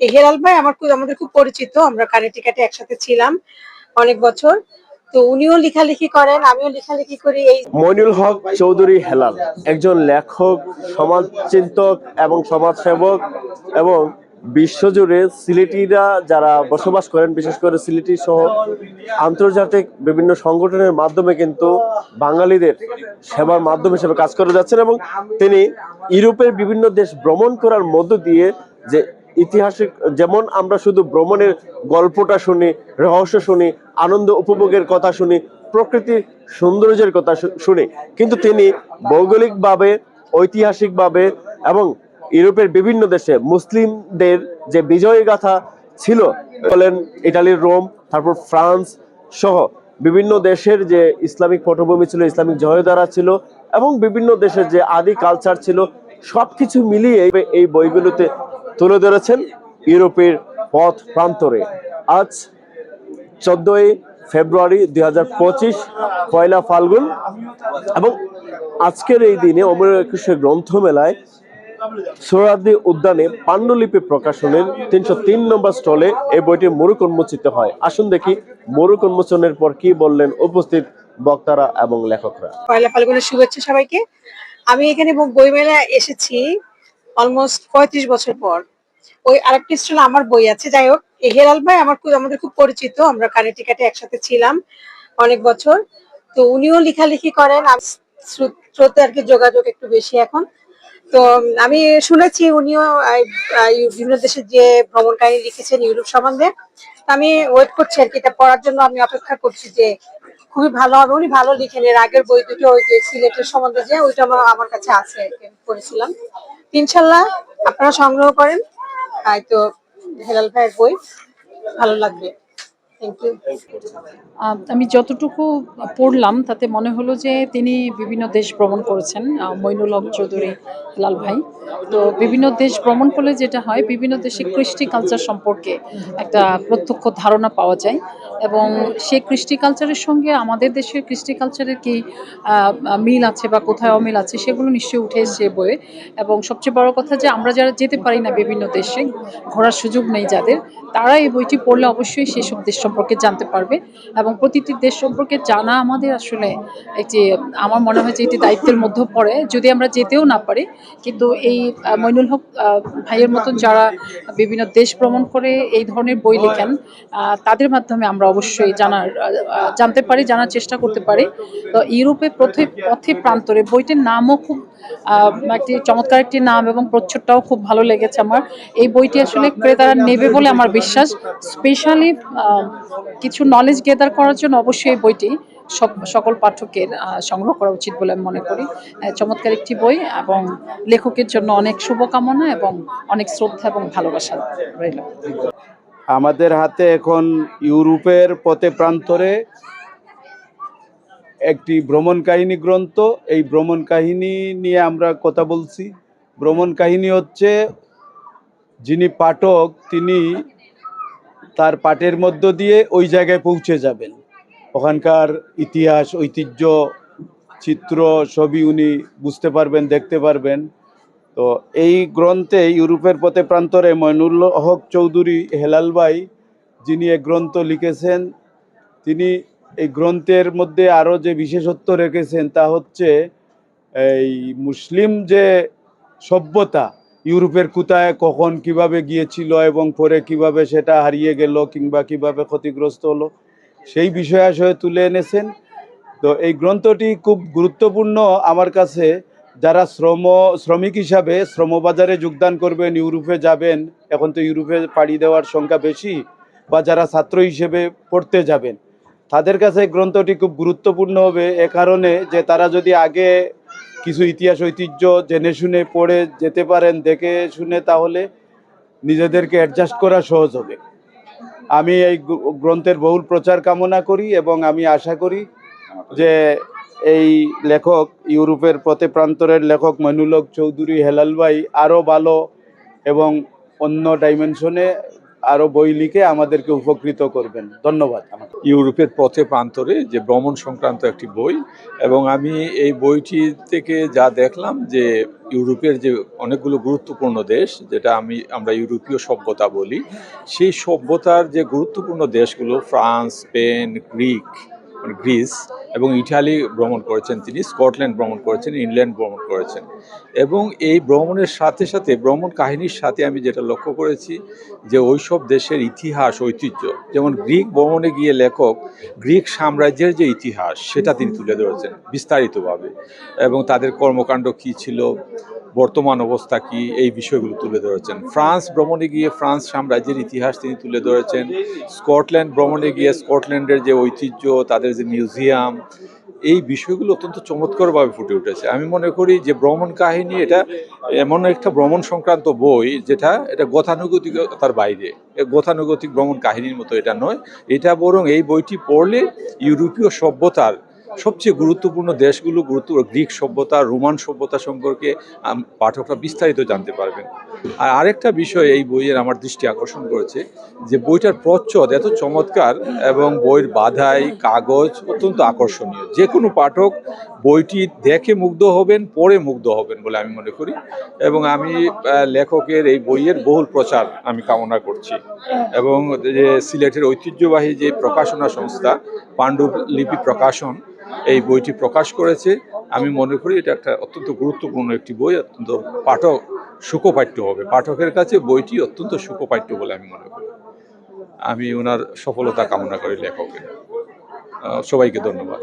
এই হেলাল ভাই আমার আমাদের খুব পরিচিত, আমরা কানেটিকাটে একসাথে ছিলাম অনেক বছর। তো উনিও লেখালেখি করেন, আমিও লেখালেখি করি। এই মইনুল হক চৌধুরী হেলাল, একজন লেখক সমাজ চিন্তক এবং সমাজসেবক এবং বিশ্বজুড়ে সিলেটিরা যারা বসবাস করেন, বিশেষ করে সিলেটি সহ আন্তর্জাতিক বিভিন্ন সংগঠনের মাধ্যমে কিন্তু বাঙালিদের সেবার মাধ্যম হিসেবে কাজ করে যাচ্ছেন এবং তিনি ইউরোপের বিভিন্ন দেশ ভ্রমণ করার মধ্য দিয়ে যে ইতিহাসিক, যেমন আমরা শুধু ভ্রমণের গল্পটা শুনি, রহস্য শুনি, আনন্দ উপভোগের কথা শুনি প্রকৃতির সৌন্দর্যের কথা শুনি, কিন্তু তিনি ভৌগোলিকভাবে, ঐতিহাসিকভাবে এবং ইউরোপের বিভিন্ন দেশে মুসলিমদের যে বিজয় গাথা ছিল, বলেন ইটালির রোম, তারপর ফ্রান্স সহ বিভিন্ন দেশের যে ইসলামিক পটভূমি ছিল, ইসলামিক জয়ধারা ছিল এবং বিভিন্ন দেশের যে আদি কালচার ছিল, সবকিছু মিলিয়ে এই- এই বইগুলোতে তুলে ধরেছেন ইউরোপের পথ প্রান্তরে। আজ চোদ্দই ফেব্রুয়ারি দুই হাজার পঁচিশ, পয়লা ফাল্গুন এবং আজকের এই দিনে অমর একুশে গ্রন্থ মেলায় সোহরাদি উদ্যানে পাণ্ডুলিপি প্রকাশনের তিনশো তিন নম্বর স্টলে এই বইটি মরুক উন্মোচিত হয়। আসুন দেখি মরুক উন্মোচনের পর কি বললেন উপস্থিত বক্তারা এবং লেখকরা। পয়লা ফাল্গুনের শুভেচ্ছা সবাইকে। আমি এখানে বইমেলা এসেছি অলমোস্ট পঁয়ত্রিশ বছর পর। ওই আরেকটি স্টলে আমার বই আছে যাই হোক হেলাল ভাই আমার খুব আমাদের খুব পরিচিত আমরা কানেটিকাটে একসাথে ছিলাম অনেক বছর। তো উনিও লেখালেখি করেন স্রোতে আর কি যোগাযোগ একটু বেশি এখন। তো আমি শুনেছি উনিও বিভিন্ন দেশের যে ভ্রমণ কাহিনী লিখেছেন ইউরোপ সম্বন্ধে। আমি ওয়েট করছি আর কি এটা পড়ার জন্য আমি অপেক্ষা করছি যে খুবই ভালো হবে। উনি ভালো লিখেন এর আগের বই দুটো ওই যে সিলেটের সম্বন্ধে যে ওইটা আমার আমার কাছে আছে আর কি, পড়েছিলাম। ইনশাল্লাহ আপনারা সংগ্রহ করেন। তাই তো হেলাল ভাইয়ের বই ভালো লাগবে। আমি যতটুকু পড়লাম তাতে মনে হলো যে তিনি বিভিন্ন দেশ ভ্রমণ করেছেন আহ, মইনুল হক চৌধুরী লাল ভাই। তো বিভিন্ন দেশ ভ্রমণ করলে যেটা হয় বিভিন্ন দেশে কৃষ্টি কালচার সম্পর্কে একটা প্রত্যক্ষ ধারণা পাওয়া যায়। এবং সে কৃষ্টি কালচারের সঙ্গে আমাদের দেশের কৃষ্টি কালচারের কি আহ, মিল আছে বা কোথায় অমিল আছে সেগুলো নিশ্চয়ই উঠে এসছে বইয়ে। এবং সবচেয়ে বড় কথা যে আমরা যারা যেতে পারি না বিভিন্ন দেশে ঘোরার সুযোগ নেই যাদের তারা এই বইটি পড়লে অবশ্যই সেসব দেশ সম্পর্কে জানতে পারবে এবং প্রতিটি দেশ সম্পর্কে জানা আমাদের আসলে একটি আমার মনে হয় যে এটি দায়িত্বের মধ্যে পড়ে। যদি আমরা যেতেও না পারি, কিন্তু এই মইনুল হক ভাইয়ের মতন যারা বিভিন্ন দেশ ভ্রমণ করে এই ধরনের বই লেখেন তাদের মাধ্যমে আমরা অবশ্যই জানার জানতে পারি, জানার চেষ্টা করতে পারি। তো ইউরোপে পথে পথে প্রান্তরে বইটির নামও খুব একটি চমৎকার একটি নাম এবং প্রচ্ছদটাও খুব ভালো লেগেছে আমার। এই বইটি আসলে ক্রেতারা নেবে বলে আমার বিশ্বাস। স্পেশালি কিছু নলেজ গেদার করার জন্য অবশ্যই বইটি সব সকল পাঠকের সংগ্রহ করা উচিত বলে আমি মনে করি। চমৎকার একটি বই এবং লেখকের জন্য অনেক শুভকামনা এবং অনেক শ্রদ্ধা এবং ভালোবাসা রইল। আমাদের হাতে এখন ইউরোপের পথে প্রান্তরে একটি ভ্রমণ কাহিনী গ্রন্থ। এই ভ্রমণ কাহিনী নিয়ে আমরা কথা বলছি। ভ্রমণ কাহিনী হচ্ছে যিনি পাঠক, তিনি তার পাঠের মধ্য দিয়ে ওই জায়গায় পৌঁছে যাবেন। ওখানকার ইতিহাস, ঐতিহ্য, চিত্র ছবি উনি বুঝতে পারবেন, দেখতে পারবেন। তো এই গ্রন্থে ইউরোপের পথে প্রান্তরে মইনুল হক চৌধুরী হেলাল ভাই, যিনি এই গ্রন্থ লিখেছেন, তিনি এই গ্রন্থের মধ্যে আরও যে বিশেষত্ব রেখেছেন তা হচ্ছে, এই মুসলিম যে সভ্যতা ইউরোপের কোথায়, কখন কীভাবে গিয়েছিল এবং পরে কীভাবে সেটা হারিয়ে গেল কিংবা কীভাবে ক্ষতিগ্রস্ত হলো, সেই বিষয়াশয় তুলে এনেছেন। তো এই গ্রন্থটি খুব গুরুত্বপূর্ণ আমার কাছে। যারা শ্রম, শ্রমিক হিসাবে শ্রমবাজারে যোগদান করবেন, ইউরোপে যাবেন, এখন তো ইউরোপে পাড়ি দেওয়ার সংখ্যা বেশি, বা যারা ছাত্র হিসেবে পড়তে যাবেন, তাদের কাছে গ্রন্থটি খুব গুরুত্বপূর্ণ হবে। এ কারণে যে তারা যদি আগে কিছু ইতিহাস, ঐতিহ্য জেনে শুনে পড়ে যেতে পারেন, দেখে শুনে তাহলে নিজেদেরকে অ্যাডজাস্ট করা সহজ হবে। আমি এই গ্রন্থের বহুল প্রচার কামনা করি এবং আমি আশা করি যে এই লেখক, ইউরোপের পথে প্রান্তরের লেখক মইনুল হক চৌধুরী হেলাল ভাই আরও ভালো এবং অন্য ডাইমেনশনে আরও বই লিখে আমাদেরকে উপকৃত করবেন। ধন্যবাদ ইউরোপের পথে প্রান্তরে যে ভ্রমণ সংক্রান্ত একটি বই, এবং আমি এই বইটি থেকে যা দেখলাম যে ইউরোপের যে অনেকগুলো গুরুত্বপূর্ণ দেশ, যেটা আমি, আমরা ইউরোপীয় সভ্যতা বলি, সেই সভ্যতার যে গুরুত্বপূর্ণ দেশগুলো, ফ্রান্স, স্পেন, গ্রিক গ্রিস এবং ইটালি ভ্রমণ করেছেন তিনি, স্কটল্যান্ড ভ্রমণ করেছেন, ইংল্যান্ড ভ্রমণ করেছেন। এবং এই ভ্রমণের সাথে সাথে, ভ্রমণ কাহিনীর সাথে আমি যেটা লক্ষ্য করেছি যে ওইসব দেশের ইতিহাস, ঐতিহ্য, যেমন গ্রিক ভ্রমণে গিয়ে লেখক, গ্রিক সাম্রাজ্যের যে ইতিহাস, সেটা তিনি তুলে ধরেছেন বিস্তারিতভাবে। এবং তাদের কর্মকাণ্ড কী ছিল, বর্তমান অবস্থা কি, এই বিষয়গুলো তুলে ধরেছেন। ফ্রান্স ভ্রমণে গিয়ে ফ্রান্স সাম্রাজ্যের ইতিহাস তিনি তুলে ধরেছেন। স্কটল্যান্ড ভ্রমণে গিয়ে স্কটল্যান্ডের যে ঐতিহ্য, তাদের যে মিউজিয়াম, এই বিষয়গুলো অত্যন্ত চমৎকারভাবে ফুটে উঠেছে। আমি মনে করি যে ভ্রমণ কাহিনী এটা এমন একটা ভ্রমণ সংক্রান্ত বই যেটা এটা গথানুগতিকতার বাইরে। গথানুগতিক ভ্রমণ কাহিনীর মতো এটা নয়। এটা বরং এই বইটি পড়লে ইউরোপীয় সভ্যতার সবচেয়ে গুরুত্বপূর্ণ দেশগুলো গুরুত্ব গ্রিক সভ্যতা, রোমান সভ্যতা সম্পর্কে পাঠকরা বিস্তারিত জানতে পারবেন। আর আরেকটা বিষয় এই বইয়ের আমার দৃষ্টি আকর্ষণ করেছে, যে বইটার প্রচ্ছদ এত চমৎকার এবং বইয়ের বাধাই, কাগজ অত্যন্ত আকর্ষণীয়। যে কোনো পাঠক বইটি দেখে মুগ্ধ হবেন, পড়ে মুগ্ধ হবেন বলে আমি মনে করি। এবং আমি লেখকের এই বইয়ের বহুল প্রচার আমি কামনা করছি। এবং যে সিলেটের ঐতিহ্যবাহী যে প্রকাশনা সংস্থা পাণ্ডুলিপি প্রকাশন, এই বইটি প্রকাশ করেছে। আমি মনে করি এটা একটা অত্যন্ত গুরুত্বপূর্ণ একটি বই, অত্যন্ত পাঠক সুখপাঠ্য হবে। পাঠকের কাছে বইটি অত্যন্ত সুখপাঠ্য বলে আমি মনে করি। আমি ওনার সফলতা কামনা করি লেখকের। সবাইকে ধন্যবাদ।